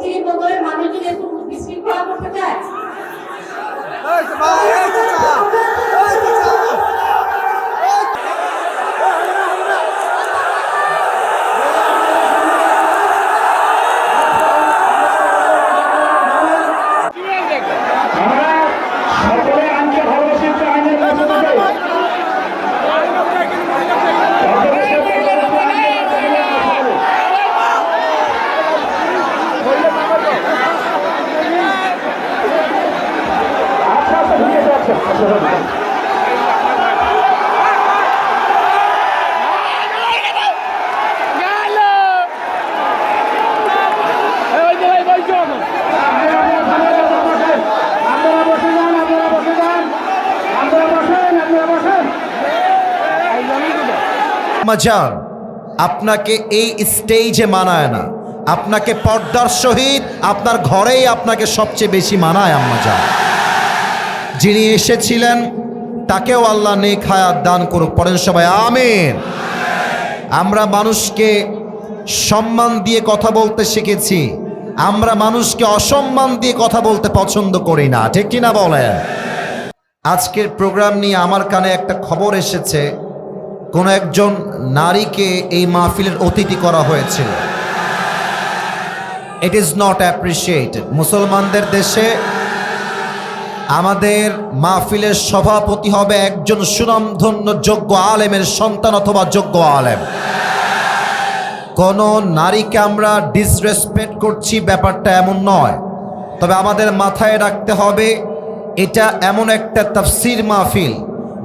চিনি বদলের মানুষ যদি একটু বিশৃঙ্খলা করতে চায় আমরা সকলে আইনকে ভালোবাসি তো আইনের কাছে যাই আচ্ছা আচ্ছা ঠিক আছে আচ্ছা আচ্ছা আচ্ছা। আপনারা বসে যান আপনারা বসে যান আপনারা বসেন আপনারা বসেন মাজান, আপনাকে এই স্টেজে মানায় না। আপনাকে পর্দার সহিত আপনার ঘরেই আপনাকে সবচেয়ে বেশি মানায় আম্মাজান যিনি এসেছিলেন, তাকেও আল্লাহ নেক হায়াত দান করুক। পড়েন সবাই, আমিন। আমরা মানুষকে সম্মান দিয়ে কথা বলতে শিখেছি। আমরা মানুষকে অসম্মান দিয়ে কথা বলতে পছন্দ করি না। ঠিক কিনা বলেন? আজকের প্রোগ্রাম নিয়ে আমার কানে একটা খবর এসেছে। কোনো একজন নারীকে এই মাহফিলের অতিথি করা হয়েছিল ইট ইজ নট অ্যাপ্রিসিয়েটেড মুসলমানদের দেশে আমাদের মাহফিলের সভাপতি হবে একজন সুনামধন্য যোগ্য আলেমের সন্তান অথবা যোগ্য আলেম। কোন নারীকে আমরা ডিসরেসপেক্ট করছি, ব্যাপারটা এমন নয়। তবে আমাদের মাথায় রাখতে হবে, এটা এমন একটা তাফসির মাহফিল।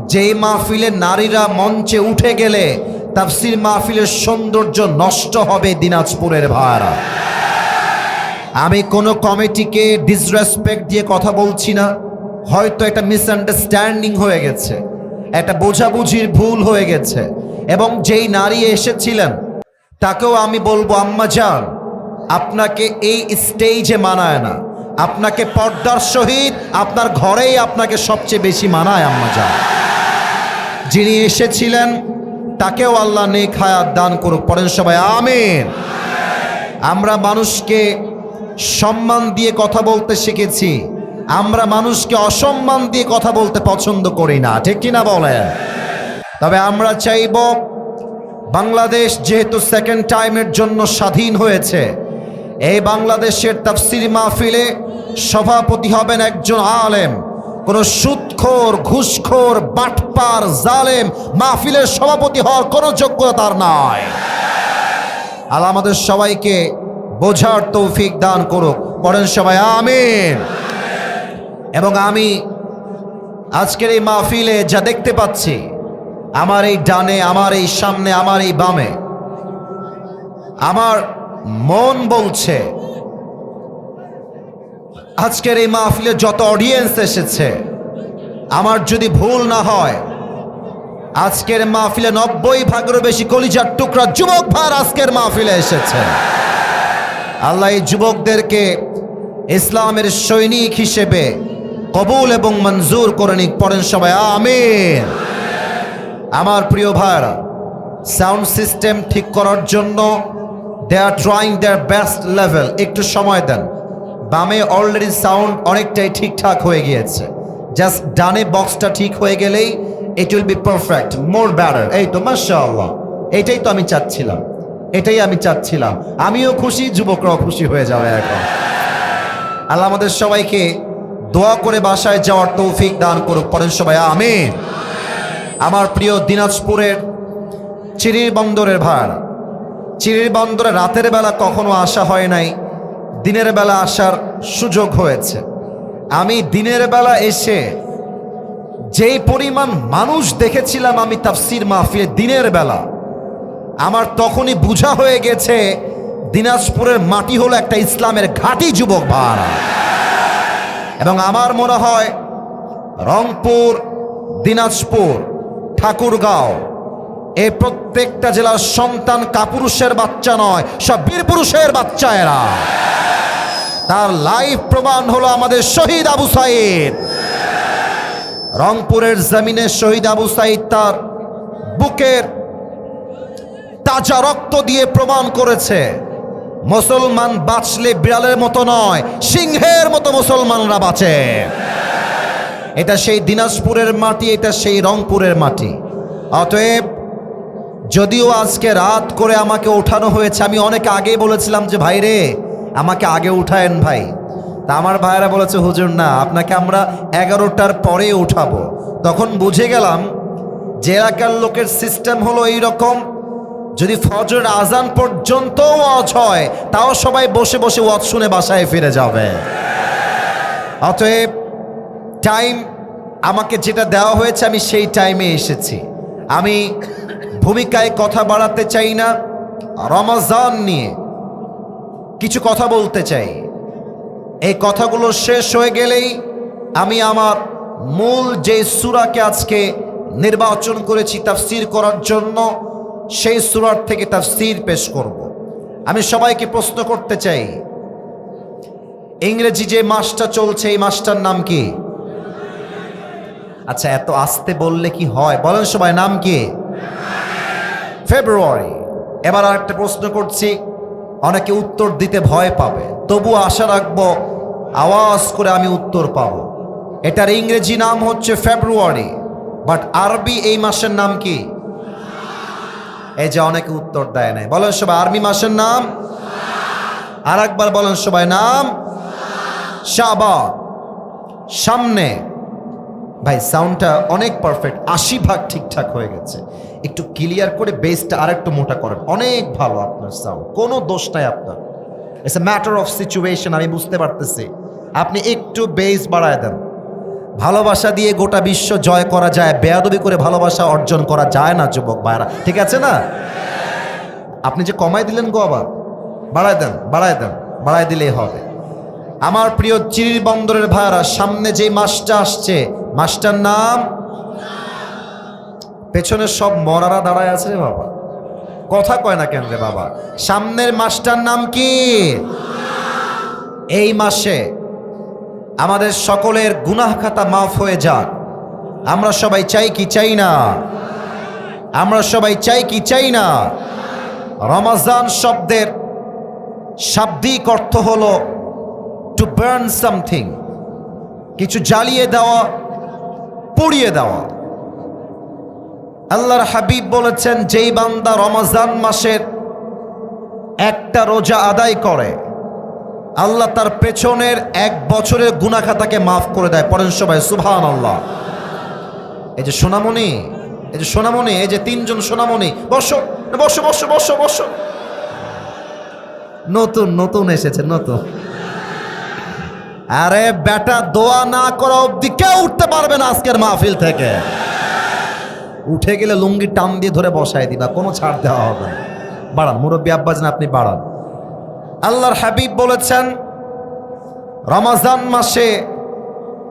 যেই মাহফিলে নারীরা মঞ্চে উঠে গেলে তাফসির মাহফিলের সৌন্দর্য নষ্ট হবে দিনাজপুরের ভাড়া আমি কোনো কমিটিকে ডিসরেসপেক্ট দিয়ে কথা বলছি না। হয়তো একটা মিসআন্ডারস্ট্যান্ডিং হয়ে গেছে, একটা বোঝাবুঝির ভুল হয়ে গেছে, এবং যেই নারী এসেছিলেন, তাকেও আমি বলব, আম্মা যান আপনাকে এই স্টেজে মানায় না। আপনাকে পর্দার সহিত আপনার ঘরেই আপনাকে সবচেয়ে বেশি মানায়, আম্মা যান যিনি এসেছিলেন, তাকেও আল্লাহ নেক হায়াত দান করুক। পড়েন সবাই, আমিন। আমরা মানুষকে সম্মান দিয়ে কথা বলতে শিখেছি। আমরা মানুষকে অসম্মান দিয়ে কথা বলতে পছন্দ করি না, ঠিক কিনা বলেন? তবে আমরা চাইব বাংলাদেশ যেহেতু সেকেন্ড টাইমের জন্য স্বাধীন হয়েছে, এই বাংলাদেশের তাফসির মাহফিলে সভাপতি হবেন একজন আলেম, কোন সুদখোর ঘুষখোর, বাটপার, জালেম, মাহফিলের সভাপতি হওয়ার কোনো যোগ্যতা তার নাই। আল্লাহ আমাদের সবাইকে বোঝার তৌফিক দান করুক। পড়েন সবাই, আমিন। এবং আমি আজকের এই মাহফিলে যা দেখতে পাচ্ছি, আমার এই ডানে, আমার এই সামনে, আমার এই বামে, আমার মন বলছে, আজকের এই মাহফিলে যত অডিয়েন্স এসেছে, আমার যদি ভুল না হয়, আজকের মাহফিলে নব্বই ভাগেরও বেশি কলিজার টুকরা যুবক ভার আজকের মাহফিলে এসেছে। আল্লাহ এই যুবকদেরকে ইসলামের সৈনিক হিসেবে কবুল এবং মঞ্জুর করে নিক। পড়েন সবাই, আমিন। আমার প্রিয় ভাইরা সাউন্ড সিস্টেম ঠিক করার জন্য they are trying their best level. একটু সময় দেন। বামে অলরেডি সাউন্ড অনেকটাই ঠিকঠাক হয়ে গিয়েছে। জাস্ট ডানে বক্সটা ঠিক হয়ে গেলেই it will be perfect more better এই তো, মাশাআল্লাহ। এটাই তো আমি চাচ্ছিলাম। এটাই আমি চাচ্ছিলাম। আমিও খুশি, যুবকরাও খুশি হয়ে যাবে এখন। আল্লাহ আমাদের সবাইকে দোয়া করে বাসায় যাওয়ার তৌফিক দান করুক। পরের সবাই আমি আমার প্রিয় দিনাজপুরের চিরির বন্দরের ভাড় চিরির বন্দরে রাতের বেলা কখনো আসা হয় নাই, দিনের বেলা আসার সুযোগ হয়েছে। আমি দিনের বেলা এসে যেই পরিমাণ মানুষ দেখেছিলাম আমি তাফসির মাহফিলে দিনের বেলা, আমার তখনই বোঝা হয়ে গেছে, দিনাজপুরের মাটি হলো একটা ইসলামের ঘাঁটি যুবক ভাড়া। এবং আমার মনে হয় রংপুর, দিনাজপুর, ঠাকুরগাঁও এই প্রত্যেকটা জেলার সন্তান কাপুরুষের বাচ্চা নয়, সব বীর পুরুষের বাচ্চা এরা। তার লাইফ প্রমাণ হলো আমাদের শহীদ আবু সাইদ। রংপুরের জমিনে শহীদ আবু সাইদ তার বুকের তাজা রক্ত দিয়ে প্রমাণ করেছে। মুসলমান বাঁচলে বিড়ালের মতো নয়, সিংহের মতো মুসলমানরা বাঁচে। এটা সেই দিনাজপুরের মাটি, এটা সেই রংপুরের মাটি। অতএব যদিও আজকে রাত করে আমাকে ওঠানো হয়েছে, আমি অনেক আগেই বলেছিলাম যে, ভাই রে, আমাকে আগে উঠায়েন ভাই। তা আমার ভাইরা বলেছে, হুজুর, না, আপনাকে আমরা এগারোটার পরে উঠাবো। তখন বুঝে গেলাম, যে এলাকার লোকের সিস্টেম হলো এই রকম যদি ফজরের আজান পর্যন্ত ওয়াজ হয়, তাও সবাই বসে বসে ওয়াজ শুনে বাসায় ফিরে যাবে। অতএব টাইম আমাকে যেটা দেওয়া হয়েছে, আমি সেই টাইমে এসেছি। আমি ভূমিকায় কথা বাড়াতে চাই না, রমাজান নিয়ে কিছু কথা বলতে চাই। এই কথাগুলো শেষ হয়ে গেলেই আমি আমার মূল যে সুরাকে আজকে নির্বাচন করেছি, তাফসির করার জন্য সেই সুরার থেকে তাফসির পেশ করব। আমি সবাইকে প্রশ্ন করতে চাই, ইংরেজি যে মাসটা চলছে, এই মাসটার নাম কি? আচ্ছা এত আস্তে বললে কি হয়? বলেন সবাই, নাম কি? ফেব্রুয়ারি। এবার আর একটা প্রশ্ন করছি, অনেকে উত্তর দিতে ভয় পাবে তবু আশা রাখব আওয়াজ করে আমি উত্তর পাবো। এটার ইংরেজি নাম হচ্ছে ফেব্রুয়ারি, বাট আরবি এই মাসের নাম কি? এই যে অনেকে উত্তর দেয় নাই। বলেন সবাই, আর্মি মাসের নাম? আর একবার বলেন সবাই, নাম? শাবান। সামনে। ভাই সাউন্ডটা অনেক পারফেক্ট আশি ভাগ ঠিকঠাক হয়ে গেছে। একটু ক্লিয়ার করে বেসটা আর একটু মোটা করেন। অনেক ভালো আপনার সাউন্ড কোনো দোষ নাই আপনার। It's a matter of situation আমি বুঝতে পারতেছি। আপনি একটু বেস বাড়ায় দেন। ভালোবাসা দিয়ে গোটা বিশ্ব জয় করা যায়, বেয়াদবি করে ভালোবাসা অর্জন করা যায় না, যুবক ভাইরা ঠিক আছে না? আপনি যে কমাই দিলেন গো আবার। বাড়ায় দেন বাড়ায় দেন, বাড়ায় দিলেই হবে। আমার প্রিয় চিরির বন্দরের ভাইরা সামনে যে মাসটা আসছে, মাসটার নাম? পেছনে সব মরারা দাঁড়ায় আছে রে বাবা। কথা কয় না কেন রে বাবা? সামনের মাসটার নাম কি? এই মাসে। আমাদের সকলের গুনাহ খাতা মাফ হয়ে যাক। আমরা সবাই চাই কি চাই না? আমরা সবাই চাই কি চাই না? রমাজান শব্দের শাব্দিক অর্থ হলো টু বার্ন সামথিং কিছু জ্বালিয়ে দেওয়া, পুড়িয়ে দেওয়া। আল্লাহর হাবিব বলেছেন, যেই বান্দা রমাজান মাসের একটা রোজা আদায় করে আল্লাহ তার পেছনের এক বছরের গুনাখাতাকে মাফ করে দেয়। পরেন সবাই সুভান আল্লাহ এই যে সোনামণি, এই যে সোনামণি, এই যে তিনজন সোনামণি, বসো বসো বসো বসো বসো। নতুন নতুন এসেছে, নতুন। আরে বেটা, দোয়া না করা অব্দি কেউ উঠতে পারবে না আজকের মাহফিল থেকে। উঠে গেলে লুঙ্গি টান দিয়ে ধরে বসায় দিবা, কোনো ছাড় দেওয়া হবে বাড়ান, মুরব্বী আব্বাস না, আপনি বাড়ান। আল্লাহর হাবিব বলেছেন, রমাজান মাসে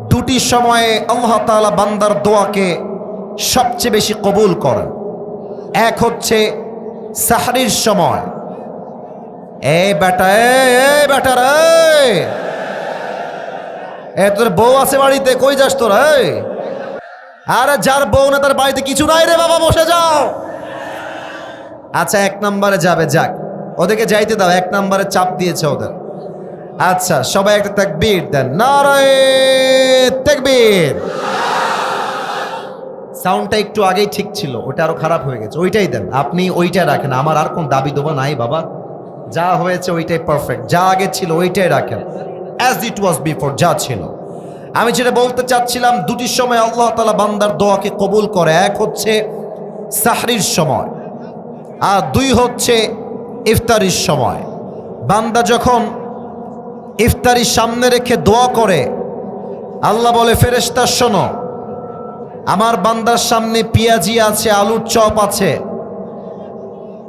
দুটি সময়ে আল্লাহ তাআলা বান্দার দোয়াকে সবচেয়ে বেশি কবুল করেন। এক হচ্ছে সাহারির সময়। এ বেটা এই বেটা রে! এ, তোর বউ আছে বাড়িতে, কই যাস তোর আরে যার বউ না তার বাড়িতে কিছু নাই রে বাবা, বসে যাও। আচ্ছা এক নম্বরে যাবে, যাক। ওদেরকে যাইতে দাও, এক নম্বরে চাপ দিয়েছে ওদের। আচ্ছা সবাই একটা তাকবীর দেন। নারায় তাকবীর। সাউন্ডটা একটু আগেই ঠিক ছিল, ওটা আরও খারাপ হয়ে গেছে। ওইটাই দেন, আপনি ওইটা রাখেন। আমার আর কোন দাবি দেবো নাই বাবা। যা হয়েছে ওইটাই পারফেক্ট যা আগে ছিল ওইটাই রাখেন। অ্যাজ ইট ওয়াজ বিফোর যা ছিল। আমি যেটা বলতে চাচ্ছিলাম, দুটি সময় আল্লাহ তালা বান্দার দোয়াকে কবুল করে। এক হচ্ছে সাহরির সময়, আর দুই হচ্ছে ইফতারির সময়। বান্দা যখন ইফতারির সামনে রেখে দোয়া করে, আল্লাহ বলে ফেরেস্তা শোনো, আমার বান্দার সামনে পেঁয়াজি আছে, আলুর চপ আছে,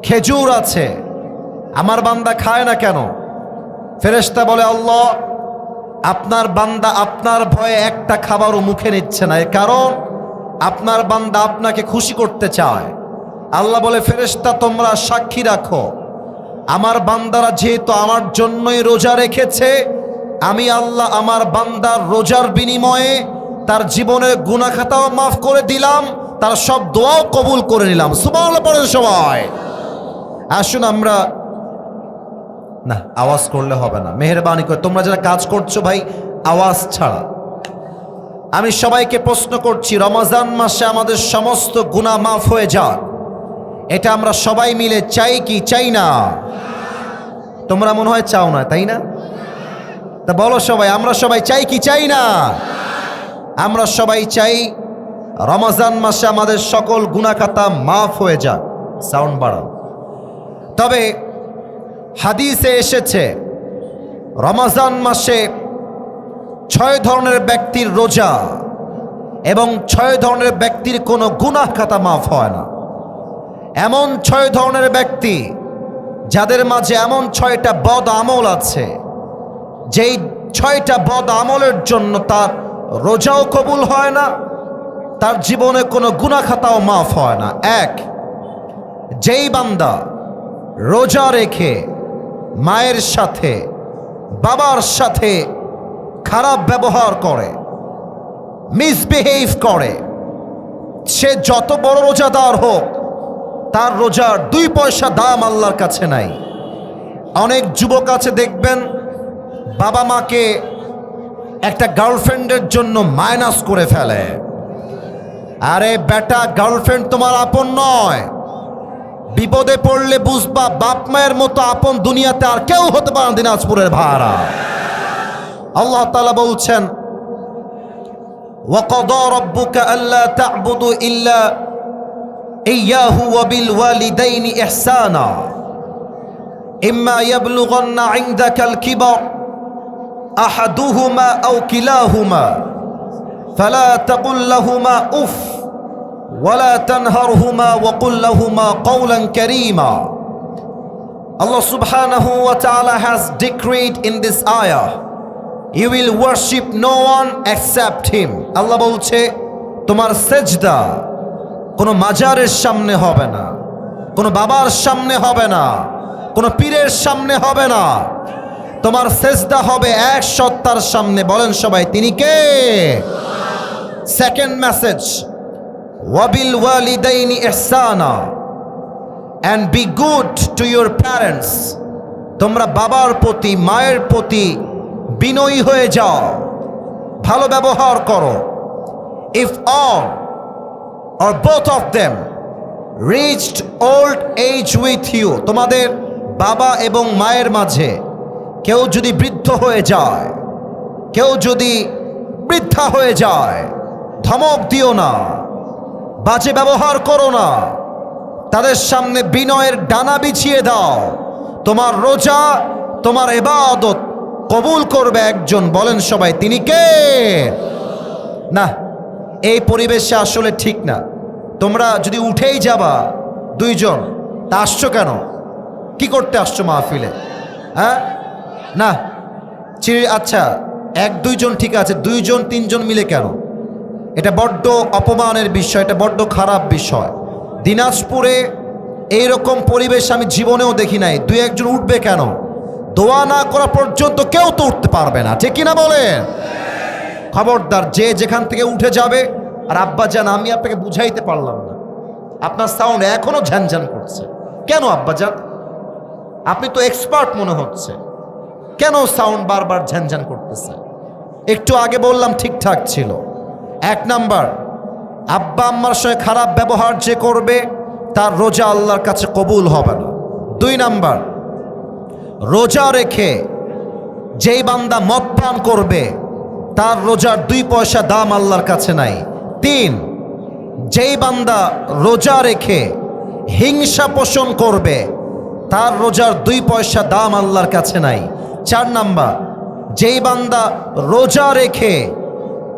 খেজুর আছে, আমার বান্দা খায় না কেন? ফেরেস্তা বলে, আল্লাহ, আপনার বান্দা আপনার ভয়ে একটা খাবারও মুখে নিচ্ছে না এর কারণ আপনার বান্দা আপনাকে খুশি করতে চায়। আল্লাহ বলে ফেরেস্তা তোমরা সাক্ষী রাখো আমার বান্দারা যেহেতু আমার জন্যই রোজা রেখেছে, আমি আল্লাহ আমার বান্দার রোজার বিনিময়ে তার জীবনের গুণাখাতাও মাফ করে দিলাম, তার সব দোয়াও কবুল করে নিলাম। সুবাহ পড়েন সবাই। আসুন আমরা না, আওয়াজ করলে হবে না। মেহরবানি করে, তোমরা যারা কাজ করছ ভাই, আওয়াজ ছাড়া। আমি সবাইকে প্রশ্ন করছি, রমজান মাসে আমাদের সমস্ত গুণা মাফ হয়ে যাক। এটা আমরা সবাই মিলে চাই কি? চাই না। তোমরা মনে হয় চাও না, তাই না? তা বলো সবাই, আমরা সবাই চাই কি? চাই না। আমরা সবাই চাই রমজান মাসে আমাদের সকল গুণাখাতা মাফ হয়ে যাক, সাউন্ড বাড়াও। তবে হাদিসে এসেছে, রমজান মাসে ছয় ধরনের ব্যক্তির রোজা এবং ছয় ধরনের ব্যক্তির কোনো গুনাহ খাতা মাফ হয় না। এমন ছয় ধরনের ব্যক্তি যাদের মাঝে এমন ছয়টা বদ আমল আছে। যেই ছয়টা বদ আমলের জন্য তার রোজাও কবুল হয় না, তার জীবনে কোনো গুনাহ খাতাও মাফ হয় না। এক, যেই বান্দা রোজা রেখে মায়ের সাথে, বাবার সাথে খারাপ ব্যবহার করে মিসবিহেভ করে, সে যত বড় রোজাদার হোক তার রোজার দুই পয়সা দাম আল্লাহর কাছে নাই। অনেক যুবক আছে, দেখবেন বাবা মাকে একটা গার্লফ্রেন্ডের জন্য মাইনাস করে ফেলে। আরে বেটা, গার্লফ্রেন্ড তোমার আপন নয়। বিপদে পড়লে বুঝবা, বাপ মায়ের মতো আপন দুনিয়াতে আর কেউ হতে পারে দিনাজপুরের ভাড়া। আল্লাহ তালা বলছেন ওয়াকদ রব্বুকা আল্লাহ তাবুদু ইল্লা ইয়াহু ওয়াবিল ওয়ালিদাইনি ইহসানা ইম্মা ইয়াবলুগান্না ইনদাকাল কিবর আহাদুহুমা আও কিলাহুমা ফালা তাকুল লাহুমা উফ ওয়ালা তানহারহুমা ওয়াকুল লাহুমা কাওলান কারীমা Allah subhanahu wa ta'ala has decreed in this ayah, you will worship no one except him. Allah বলছে, তোমার সেজদা কোনো মাজারের সামনে হবে না, কোনো বাবার সামনে হবে না, কোনো পীরের সামনে হবে না। তোমার সেজদা হবে এক সত্তার সামনে। বলেন সবাই, তিনি কে? সেকেন্ড মেসেজ ওয়াবিল ওয়ালিদাইনি ইহসানা and be good to your parents তোমরা বাবার প্রতি, মায়ের প্রতি বিনয়ী হয়ে যাও। ভালো ব্যবহার করো। If all or both of them reached old age with you তোমাদের বাবা এবং মায়ের মাঝে। কেউ যদি বৃদ্ধ হয়ে যায়, কেউ যদি বৃদ্ধা হয়ে যায়, ধমক দিও না, বাজে ব্যবহার করো না, তাদের সামনে বিনয়ের ডানা বিছিয়ে দাও, তোমার রোজা, তোমার এবাদত কবুল করবে একজন। বলেন সবাই, তিনি কে? না, এই পরিবেশে আসলে ঠিক না। তোমরা যদি উঠেই যাবা দুইজন, তা আসছো কেন? কি করতে আসছো মাহফিলে? হ্যাঁ? না চিড়ি আচ্ছা এক দুইজন ঠিক আছে, দুইজন তিনজন মিলে কেন? এটা বড্ড অপমানের বিষয়, এটা বড্ড খারাপ বিষয়। দিনাজপুরে এই রকম পরিবেশ আমি জীবনেও দেখি নাই। দুই একজন উঠবে কেন? দোয়া না করা পর্যন্ত কেউ তো উঠতে পারবে না, ঠিক কিনা বলেন? খবরদার, যে যেখান থেকে উঠে যাবে আর আব্বা যান আমি আপনাকে বুঝাইতে পারলাম না। আপনার সাউন্ড এখনও ঝ্যানঝ্যান করছে। কেন আব্বা যান আপনি তো এক্সপার্ট মনে হচ্ছে। কেন সাউন্ড বারবার ঝ্যানঝ্যান করতেছে? একটু আগে বললাম ঠিকঠাক ছিল। এক নাম্বার, আব্বা আম্মার সঙ্গে খারাপ ব্যবহার যে করবে, তার রোজা আল্লাহর কাছে কবুল হবে না। দুই নাম্বার, রোজা রেখে যেই বান্দা মদ পান করবে, তার রোজার দুই পয়সা দাম আল্লাহর কাছে নাই। তিন যেই বান্দা রোজা রেখে হিংসা পোষণ করবে, তার রোজার দুই পয়সা দাম আল্লাহর কাছে নাই। চার নাম্বার, যেই বান্দা রোজা রেখে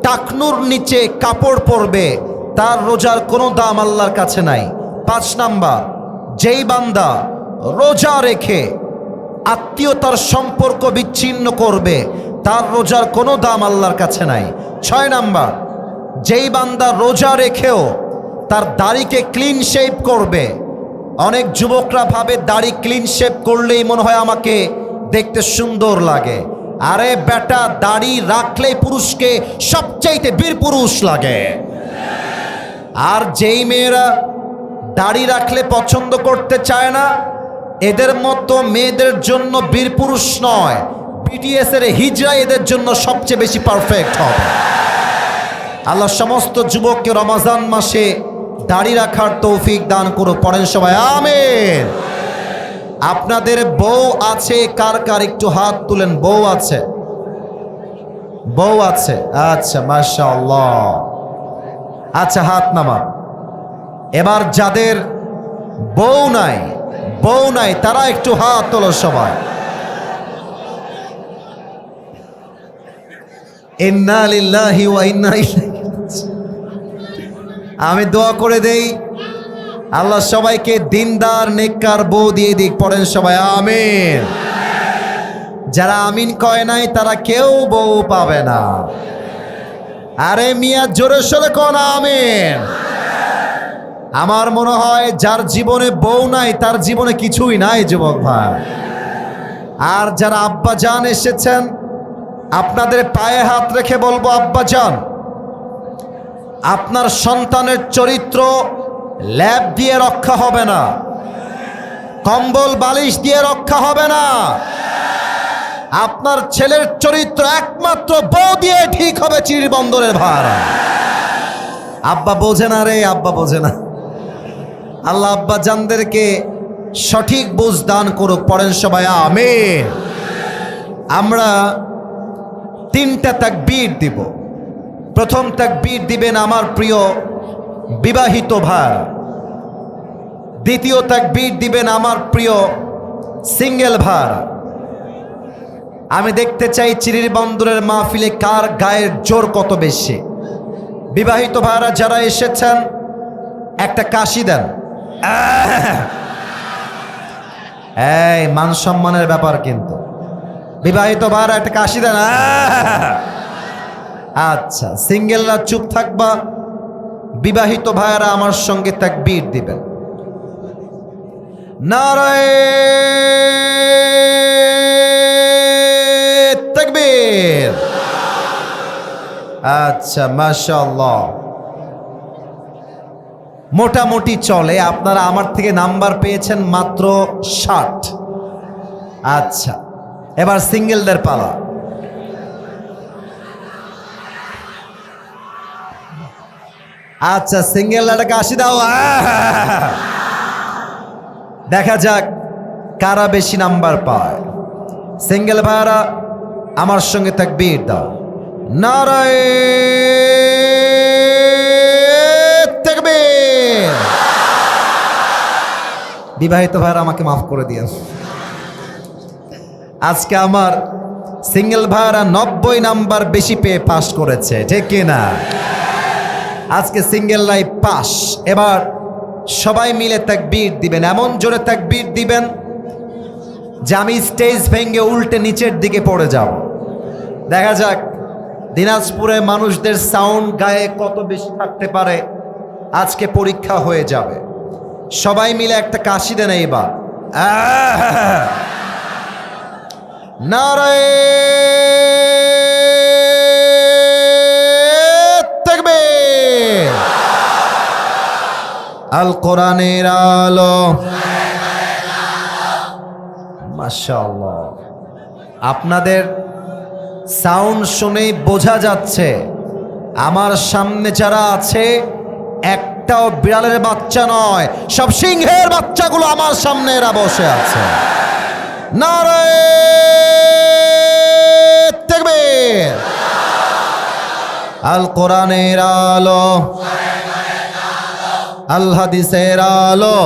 টাকনুর নিচে কাপড় পরবে, তার রোজার কোনো দাম আল্লাহর কাছে নাই। পাঁচ নাম্বার, যেই বান্দা রোজা রেখে আত্মীয়তার সম্পর্ক বিচ্ছিন্ন করবে, তার রোজার কোনো দাম আল্লাহর কাছে নাই। ছয় নাম্বার যেই বান্দা রোজা রেখেও তার দাড়িকে ক্লিন শেপ করবে, অনেক যুবকরা ভাবে দাড়ি ক্লিন শেপ করলেই মনে হয় আমাকে দেখতে সুন্দর লাগে। আরে বেটা, দাড়ি রাখলেই পুরুষকে সবচাইতে বীর পুরুষ লাগে। আর যেই মেয়েরা দাড়ি রাখলে পছন্দ করতে চায় না, এদের মতো মেয়েদের জন্য বীর পুরুষ নয় বিটিএস এর হিজরা এদের জন্য সবচেয়ে বেশি পারফেক্ট হবে। আল্লাহ সমস্ত যুবককে রমাজান মাসে দাড়ি রাখার তৌফিক দান করো পড়েন সবাই, আমেন। আপনাদের বউ আছে, কার কার একটু হাত তুলেন, বউ আছে? বউ আছে আচ্ছা মাশাআল্লাহ। আচ্ছা হাত নামা। এবার যাদের বউ নাই বউ নাই, তারা একটু হাত তোলো সবাই। আমি দোয়া করে দেই। আল্লাহ সবাইকে দিনদার, নেককার, বউ দিয়ে দিক, পড়েন সবাই, আমিন। যারা আমিন কয় নাই, তারা কেউ বউ পাবে না। আরে মিয়া, জোরে সোরে কোন, আমিন। আমার মনে হয়, যার জীবনে বউ নাই, তার জীবনে কিছুই নাই, যুবক ভাই। আর যারা আব্বা জান এসেছেন আপনাদের পায়ে হাত রেখে বলব, আব্বা জান, আপনার সন্তানের চরিত্র ল্যাব দিয়ে রক্ষা হবে না। কম্বল, বালিশ দিয়ে রক্ষা হবে না। আপনার ছেলের চরিত্র একমাত্র বউ দিয়ে ঠিক হবে চিড়ি বন্দরের ভাড়া আব্বা বোঝে না রে, আব্বা বোঝে না। আল্লাহ আব্বা জানদেরকে সঠিক বুঝ দান করুক, পড়েন সবাই, আমিন। আমরা তিনটা তাকবীর দিব। প্রথম তাকবীর দিবেন আমার প্রিয় বিবাহিত ভাই। দ্বিতীয় তাকবীর দিবেন আমার প্রিয় সিঙ্গেল ভাই। আমি দেখতে চাই চিরির বন্দরের মাহফিলে কার গায়ের জোর কত বেশি। বিবাহিত ভাইরা যারা এসেছেন, একটা কাশি দেন। এই, মান সম্মানের ব্যাপার কিন্তু। বিবাহিত ভাইরা একটা কাশি দেন আচ্ছা সিঙ্গেলরা চুপ থাকবা, বিবাহিত ভাইয়েরা আমার সঙ্গে তাক তাকবীর দিবেন। নারায় আচ্ছা মাশাআল্লাহ। মোটামুটি চলে, আপনারা আমার থেকে নাম্বার পেয়েছেন মাত্র ষাট। আচ্ছা এবার সিঙ্গেলদের পালা। আচ্ছা সিঙ্গেল লাটাকে আসি দাও! দেখা যাক কারা বেশি নাম্বার পায়। সিঙ্গেল ভাইয়ারা, আমার সঙ্গে তাকবীর দাও। নারায় বিবাহিত ভাইরা আমাকে মাফ করে দিয়েন। আজকে আমার সিঙ্গেল ভাইরা নব্বই নাম্বার বেশি পেয়ে পাশ করেছে, ঠিক কিনা আজকে সিঙ্গেল লাইফ পাস এবার সবাই মিলে তাকবীর দিবেন, এমন জোরে তাকবীর দিবেন যে আমি স্টেজ ভেঙে উল্টে নিচের দিকে পড়ে যাব। দেখা যাক, দিনাজপুরে মানুষদের সাউন্ড গায়ে কত বেশি থাকতে পারে, আজকে পরীক্ষা হয়ে যাবে। সবাই মিলে একটা কাশি দেন এইবার! নারায় তাকবীর আল কোরআনের আলো। মাশাআল্লাহ। আপনাদের সাউন্ড শুনেই বোঝা যাচ্ছে, আমার সামনে যারা আছে, একটাও বিড়ালের বাচ্চা নয়, সব সিংহের বাচ্চাগুলো আমার সামনে এরা বসে আছে। আল কোরআনের আলো, আল হাদিসের আলো,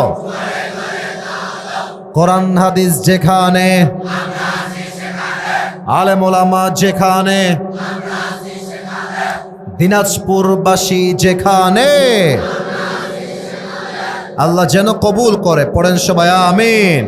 কোরআন হাদিস যেখানে, আলেম ওলামা যেখানে, দিনাজপুরবাসী যেখানে, আল্লাহ যেন কবুল করে, পড়েন সবাই আমিন।